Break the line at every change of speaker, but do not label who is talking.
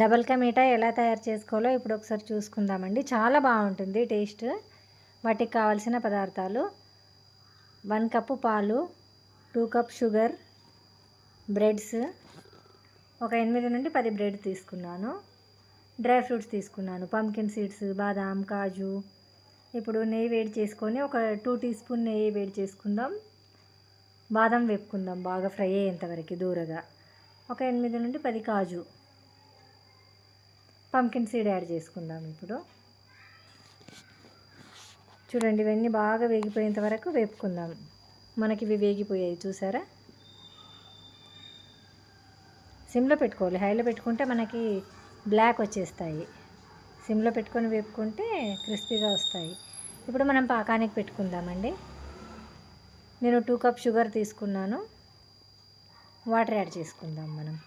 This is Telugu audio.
డబల్ కా మీఠా ఎలా తయారు చేసుకోవాలో ఇప్పుడు ఒకసారి చూసుకుందామండి. చాలా బాగుంటుంది టేస్ట్. వాటికి కావాల్సిన పదార్థాలు వన్ కప్పు పాలు టూ కప్ షుగర్ బ్రెడ్స్ ఒక ఎనిమిది నుండి పది బ్రెడ్ తీసుకున్నాను. డ్రై ఫ్రూట్స్ తీసుకున్నాను. పంకిన్ సీడ్స్ బాదాం కాజు. ఇప్పుడు నెయ్యి వేడి చేసుకొని ఒక టూ టీ స్పూన్ నెయ్యి వేడి చేసుకుందాం. బాదం వేపుకుందాం బాగా ఫ్రై అయ్యేంతవరకు దూరగా. ఒక ఎనిమిది నుండి పది కాజు. పంకిన్ సీడ్ యాడ్ చేసుకుందాం ఇప్పుడు. చూడండి ఇవన్నీ బాగా వేగిపోయేంత వరకు వేపుకుందాం. మనకి ఇవి వేగిపోయాయి చూసారా? సిమ్లో పెట్టుకోవాలి. హైలో పెట్టుకుంటే మనకి బ్లాక్ వచ్చేస్తాయి. సిమ్లో పెట్టుకొని వేపుకుంటే క్రిస్పీగా వస్తాయి. ఇప్పుడు మనం పాకానికి పెట్టుకుందామండి. నేను టూ కప్ షుగర్ తీసుకున్నాను. వాటర్ యాడ్ చేసుకుందాం మనం.